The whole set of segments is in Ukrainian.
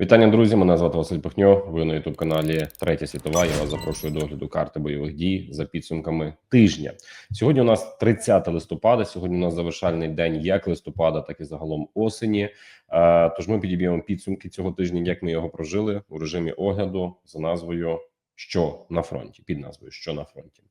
Вітання, друзі! Мене звати Василь Пихньо. Ви на ютуб каналі Третя світова. Я вас запрошую до огляду карти бойових дій за підсумками тижня. Сьогодні у нас 30 листопада. Сьогодні у нас завершальний день як листопада, так і загалом осені. Е, Тож ми підіб'ємо підсумки цього тижня, як ми його прожили у режимі огляду за назвою що на фронті під назвою Що на фронті.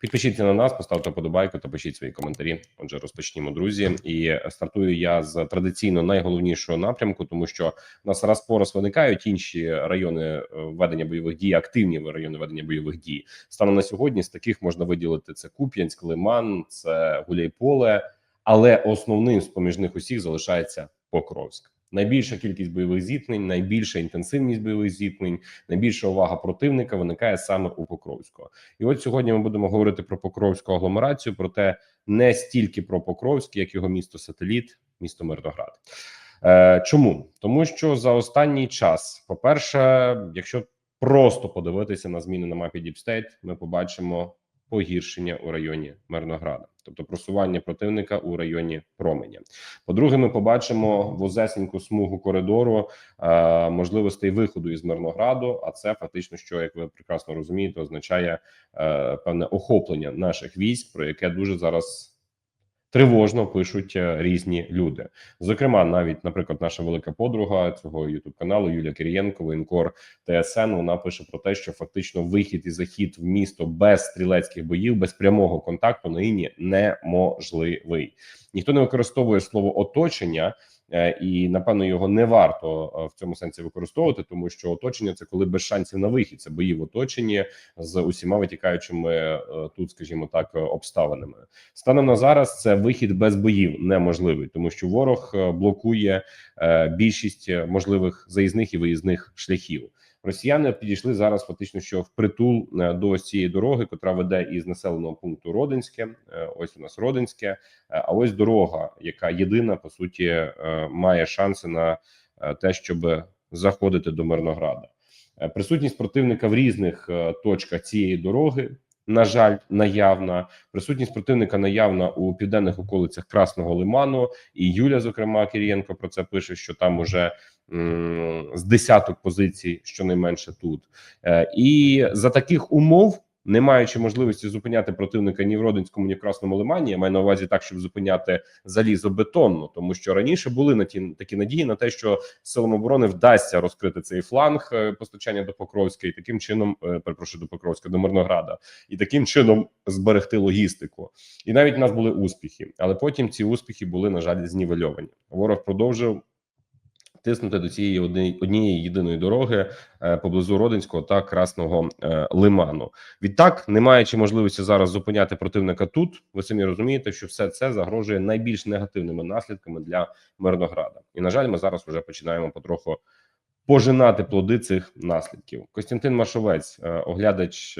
Підпишіться на нас, поставте подобайку та пишіть свої коментарі. Отже, розпочнімо, друзі. І стартую я з традиційно найголовнішого напрямку, тому що у нас раз по раз виникають інші райони е, ведення бойових дій, активні райони ведення бойових дій. Станом на сьогодні з таких можна виділити це Куп'янськ, Лиман, це Гуляйполе, але основним з поміж них усіх залишається Покровськ. Найбільша кількість бойових зіткнень, найбільша інтенсивність бойових зіткнень, найбільша увага противника виникає саме у Покровську. І от сьогодні ми будемо говорити про Покровську агломерацію, проте не стільки про Покровськ, як його місто сателіт, місто Мирноград. Е, Чому тому, що за останній час, по перше, якщо просто подивитися на зміни на мапі State, ми побачимо погіршення у районі Мирнограда, тобто просування противника у районі променя. По-друге, ми побачимо возесеньку смугу коридору е, можливостей виходу із Мирнограду. А це фактично, що як ви прекрасно розумієте, означає е, певне охоплення наших військ, про яке дуже зараз. Тривожно пишуть е, різні люди, зокрема, навіть, наприклад, наша велика подруга цього ютуб каналу Юлія Кирієнко, воєнкор ТСН. Вона пише про те, що фактично вихід і захід в місто без стрілецьких боїв, без прямого контакту нині неможливий. Ніхто не використовує слово оточення. Е, і напевно його не варто е, в цьому сенсі використовувати, тому що оточення це коли без шансів на вихід. Це бої в оточенні з усіма витікаючими е, тут, скажімо так, обставинами. Станом на зараз це вихід без боїв неможливий, тому що ворог блокує більшість можливих заїзних і виїзних шляхів. Росіяни підійшли зараз фактично, що в притул до ось цієї дороги, котра веде із населеного пункту Родинське. Ось у нас Родинське, а ось дорога, яка єдина по суті має шанси на те, щоб заходити до Мирнограда. Присутність противника в різних точках цієї дороги. На жаль, наявна присутність противника наявна у південних околицях Красного Лиману. І Юля, зокрема, Кирієнко про це пише: що там уже з десяток позицій, щонайменше тут, е, і за таких умов. Не маючи можливості зупиняти противника ні в Родинському, ні в Красному Лимані, я маю на увазі так, щоб зупиняти залізобетонно, тому що раніше були на ті такі надії на те, що силам оборони вдасться розкрити цей фланг е, постачання до Покровська, і таким чином е, перепрошую до Покровська до Мирнограда, і таким чином зберегти логістику. І навіть у нас були успіхи, але потім ці успіхи були на жаль знівельовані. Ворог продовжив тиснути до цієї однієї єдиної дороги е, поблизу Родинського та Красного е, Лиману. Відтак, не маючи можливості зараз зупиняти противника тут, ви самі розумієте, що все це загрожує найбільш негативними наслідками для Мирнограда. І на жаль, ми зараз вже починаємо потроху пожинати плоди цих наслідків. Костянтин Машовець, е, оглядач.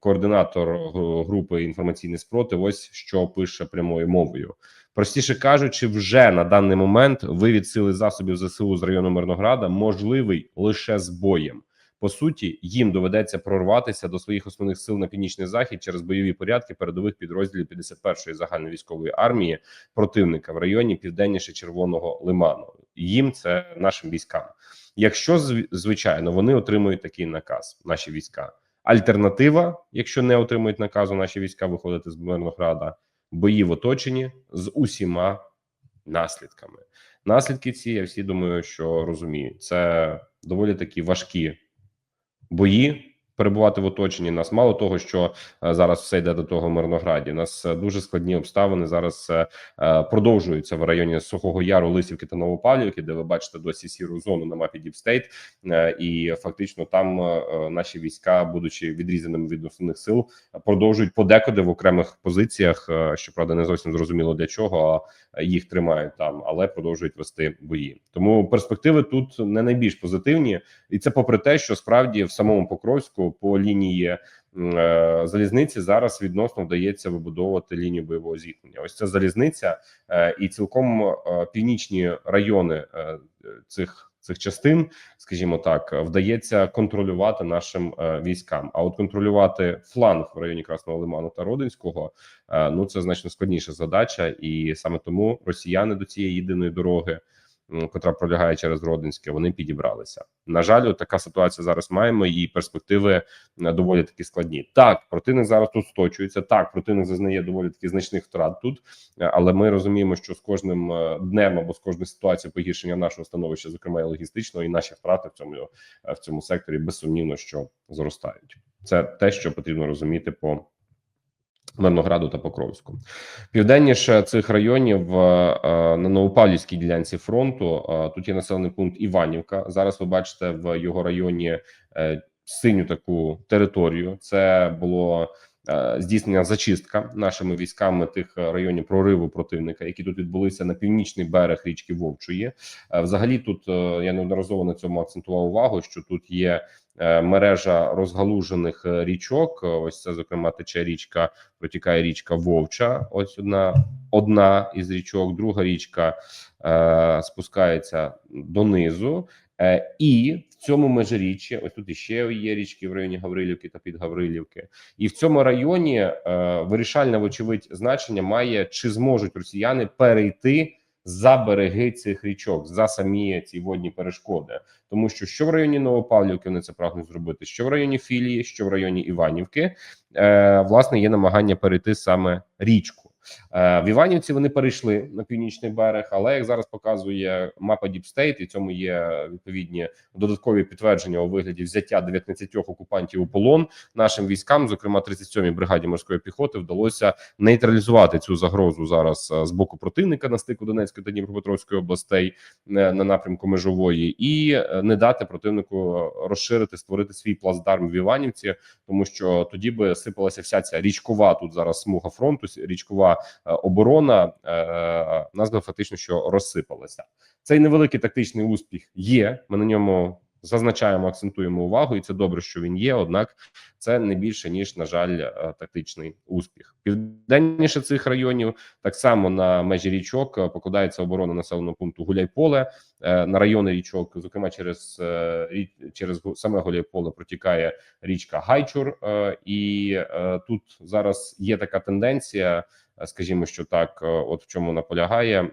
Координатор групи інформаційний спротив, ось що пише прямою мовою. Простіше кажучи, вже на даний момент вивід сили засобів ЗСУ з району Мирнограда можливий лише з боєм. По суті, їм доведеться прорватися до своїх основних сил на північний захід через бойові порядки передових підрозділів 51-ї загальної військової армії противника в районі південніше Червоного Лиману. Їм це нашим військам. Якщо звичайно вони отримують такий наказ, наші війська. Альтернатива, якщо не отримують наказу, наші війська виходити з Мирнограда бої в оточенні з усіма наслідками. Наслідки ці я всі думаю, що розуміють. Це доволі такі важкі бої перебувати в оточенні нас. Мало того, що е, зараз все йде до того мирнограді. Нас е, дуже складні обставини зараз е, продовжуються в районі Сухого Яру, Лисівки та Новопавлівки, де ви бачите досі сіру зону на мапі Діпстейт, і фактично там наші війська, будучи відрізаними від основних сил, продовжують подекуди в окремих позиціях. Щоправда, не зовсім зрозуміло для чого а їх тримають там, але продовжують вести бої. Тому перспективи тут не найбільш позитивні, і це попри те, що справді в самому Покровську по лінії е, залізниці зараз відносно вдається вибудовувати лінію бойового зіткнення. Ось ця залізниця е, і цілком е, північні райони цих. Цих частин, скажімо так, вдається контролювати нашим е, військам. А от контролювати фланг в районі Красного Лиману та Родинського е, ну це значно складніша задача, і саме тому росіяни до цієї єдиної дороги котра пролягає через Родинське, вони підібралися. На жаль, така ситуація зараз маємо, і перспективи доволі таки складні. Так, противник зараз тут сточується. Так, противник зазнає доволі таки значних втрат тут, е, але ми розуміємо, що з кожним е, днем або з кожною ситуацією погіршення нашого становища, зокрема і логістичного, і наші втрати в цьому е, в цьому секторі безсумнівно, що зростають. Це те, що потрібно розуміти по Мирнограду та Покровську. Південніше цих районів е, е, на Новопавлівській ділянці фронту. е, Тут є населений пункт Іванівка. Зараз ви бачите в його районі синю таку територію. Це було е, здійснення зачистка нашими військами тих е, районів прориву противника, які тут відбулися на північний берег річки Вовчої. Е, Взагалі, тут я неодноразово на цьому акцентував увагу, що тут є мережа розгалужених річок. Ось це зокрема тече річка, протікає річка Вовча. Ось одна одна із річок, друга річка спускається донизу. Е, і в цьому межиріччі, ось тут іще є річки в районі Гаврилівки та Підгаврилівки, і в цьому районі е, вирішальне, вочевидь, значення має чи зможуть росіяни перейти за береги цих річок, за самі ці водні перешкоди, тому що що в районі Новопавлівки вони це прагнуть зробити, що в районі Філії, що в районі Іванівки, е, власне, є намагання перейти саме річку. Е, В Іванівці вони перейшли на північний берег, але як зараз показує мапа State, і цьому є відповідні додаткові підтвердження у вигляді взяття 19 окупантів у полон нашим військам, зокрема 37-й бригаді морської піхоти, вдалося нейтралізувати цю загрозу зараз е, з боку противника на стику Донецької та Дніпропетровської областей е, на напрямку межової, і не дати противнику розширити, створити свій плацдарм в Іванівці, тому що тоді би сипалася вся ця річкова тут зараз смуга фронту, річкова е, оборона е, нас фактично що розсипалася. Цей невеликий тактичний успіх є. Ми на ньому зазначаємо, акцентуємо увагу, і це добре, що він є. Однак це не більше ніж на жаль е, тактичний успіх. Південніше цих районів так само на межі річок покладається оборона населеного пункту Гуляйполе на райони річок, зокрема через через саме Гуляйполе протікає річка Гайчур, і тут зараз є така тенденція. Е, Скажімо, що так, е, от в чому наполягає.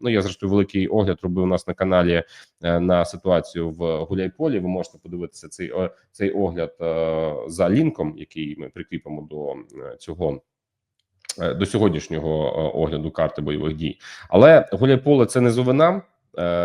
Ну я зрештою великий огляд робив у нас на каналі е, на ситуацію в Гуляйполі. Ви можете подивитися цей цей огляд за лінком, який ми прикріпимо до цього. До сьогоднішнього огляду карти бойових дій, але Гуляйполе це низовина. Е,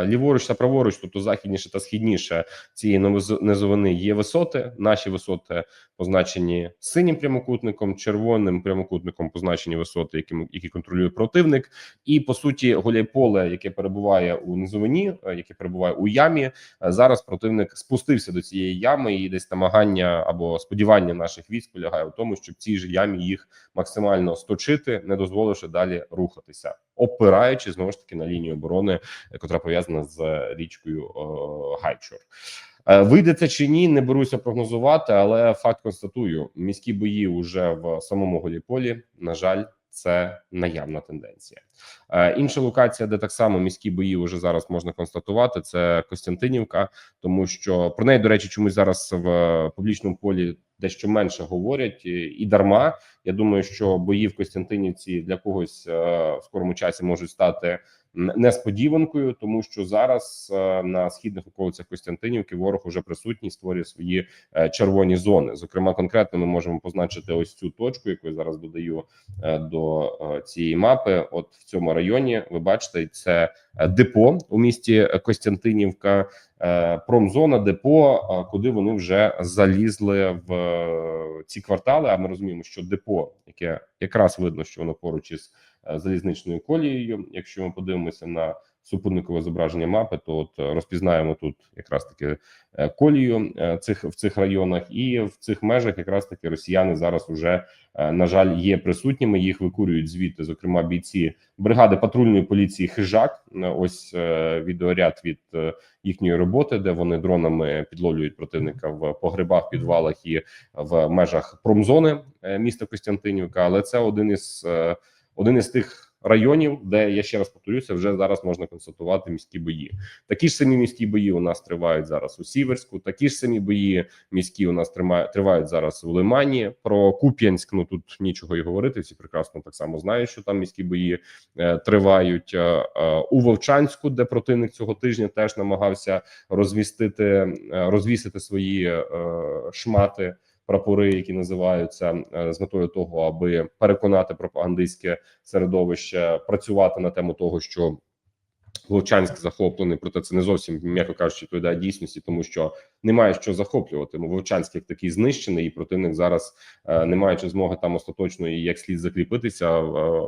Ліворуч та праворуч, тобто західніше та східніше цієї низовини є висоти. Наші висоти позначені синім прямокутником, червоним прямокутником позначені висоти, які, які контролює противник. І по суті, Гуляйполе, яке перебуває у низовині, е, яке перебуває у ямі, е, зараз противник спустився до цієї ями, і десь намагання або сподівання наших військ полягає в тому, щоб цій ж ямі їх максимально сточити, не дозволивши далі рухатися, опираючи знову ж таки на лінію оборони, яка пов'язана з річкою е, Гайчур. Е, Вийде це чи ні, не беруся прогнозувати, але факт констатую: міські бої вже в самому Голіполі. На жаль, це наявна тенденція. Е, Інша локація, де так само міські бої вже зараз можна констатувати, це Костянтинівка, тому що про неї, до речі, чомусь зараз в публічному полі дещо менше говорять і, дарма. Я думаю, що бої в Костянтинівці для когось е, в скорому часі можуть стати несподіванкою, тому що зараз е, на східних околицях Костянтинівки ворог уже присутній створює свої е, червоні зони. Зокрема, конкретно ми можемо позначити ось цю точку, яку я зараз додаю е, до цієї мапи. От в цьому районі ви бачите, це депо у місті Костянтинівка, промзона, депо, куди вони вже залізли в ці квартали. А ми розуміємо, що депо, яке якраз видно, що воно поруч із залізничною колією. Якщо ми подивимося на супутникове зображення мапи, то от е, розпізнаємо тут якраз таки е, колію е, цих в цих районах, і в цих межах якраз таки росіяни зараз уже е, на жаль є присутніми. Їх викурюють звідти, зокрема бійці бригади патрульної поліції Хижак. Е, Ось е, відеоряд від е, їхньої роботи, де вони дронами підловлюють противника в погребах, підвалах і в межах промзони е, міста Костянтинівка. Але це один із е, один із тих районів, де я ще раз повторюся, вже зараз можна констатувати міські бої. Такі ж самі міські бої у нас тривають зараз у Сіверську. Такі ж самі бої міські у нас тримають тривають зараз у Лимані. Про Куп'янськ ну тут нічого і говорити. Всі прекрасно так само знають, що там міські бої е, тривають е, е, у Вовчанську, де противник цього тижня теж намагався розвістити е, розвісити свої е, шмати. Прапори, які називаються е, з метою того, аби переконати пропагандистське середовище працювати на тему того, що Лучанськ захоплений, проте це не зовсім м'яко кажучи, відповідає дійсності, тому що немає що захоплювати. Вовчанськ як такий знищений, і противник зараз, е, не маючи змоги там остаточно і як слід закріпитися, е,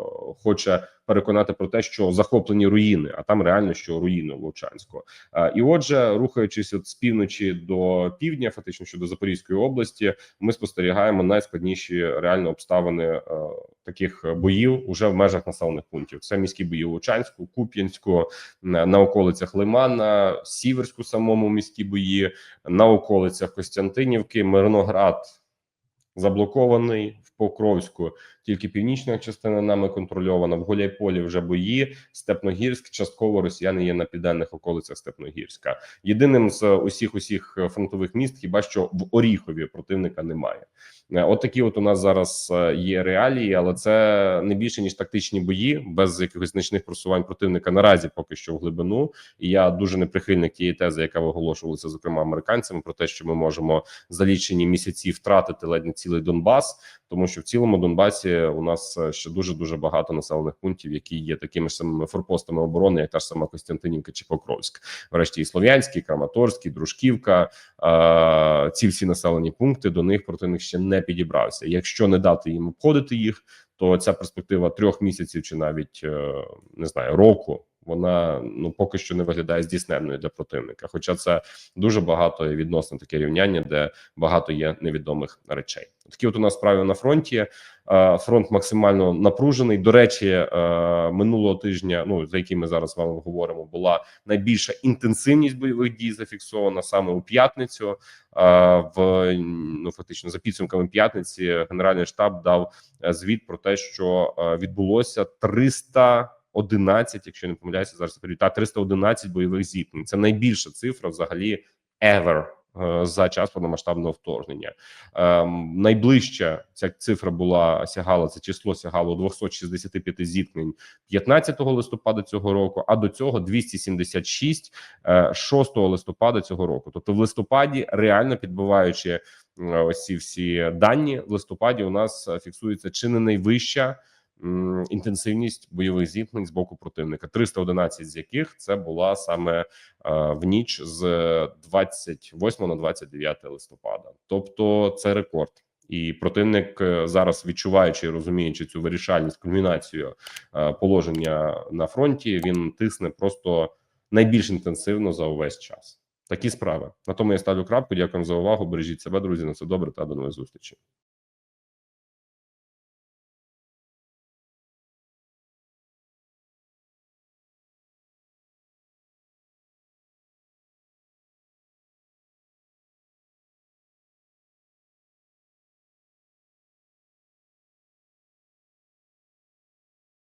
хоче переконати про те, що захоплені руїни, а там реально що руїни Вовчанського. Е, і отже, рухаючись от з півночі до півдня, фактично щодо Запорізької області, ми спостерігаємо найскладніші реально обставини таких боїв уже в межах населених пунктів. Це міські бої у Вовчанську, Куп'янську, на околицях Лимана, Сіверську, самому міські бої, на околицях Костянтинівки, Мирноград заблокований в Покровську. Тільки північна частина нами контрольована. В Гуляйполі вже бої. Степногірськ частково росіяни є на південних околицях Степногірська. Єдиним з усіх усіх фронтових міст, хіба що в Оріхові противника немає. Е, От такі от у нас зараз е, є реалії, але це не більше ніж тактичні бої без якихось значних просувань противника наразі, поки що в глибину. І я дуже не прихильник тієї тези, яка виголошувалася, зокрема американцями, про те, що ми можемо за лічені місяці втратити ледь не цілий Донбас, тому що в цілому Донбасі у нас е, ще дуже дуже багато населених пунктів, які є такими ж самими форпостами оборони, як та ж сама Костянтинівка чи Покровськ. Врешті і Слов'янський, Краматорський, Дружківка. Ці всі населені пункти до них противник ще не підібрався. Якщо не дати їм обходити їх, то ця перспектива трьох місяців чи навіть е, не знаю року. Вона ну поки що не виглядає здійсненною для противника. Хоча це дуже багато відносно таке рівняння, де багато є невідомих речей. Такі от у нас справи на фронті. Е, Фронт максимально напружений. До речі, е, минулого тижня, ну за яким ми зараз з вами говоримо, була найбільша інтенсивність бойових дій зафіксована саме у п'ятницю. Е, В ну фактично за підсумками п'ятниці, генеральний штаб дав звіт про те, що відбулося 300 11, якщо не помиляюся, зараз та 311 бойових зіткнень. Це найбільша цифра взагалі ever за час повномасштабного вторгнення. Ем, найближча ця цифра була сягала це число сягало 265 зіткнень 15 листопада цього року. А до цього 276 е, 6 листопада цього року. Тобто, в листопаді реально підбиваючи е, ось ці всі дані, в листопаді у нас е, фіксується чи не найвища інтенсивність бойових зіткнень з боку противника, 311 з яких це була саме е, в ніч з 28 на 29 листопада. Тобто це рекорд. І противник е, зараз відчуваючи і розуміючи цю вирішальність кульмінацію е, положення на фронті, він тисне просто найбільш інтенсивно за увесь час. Такі справи на тому я ставлю крапку. Дякую за увагу. Бережіть себе, друзі. На все добре та до нових зустрічей.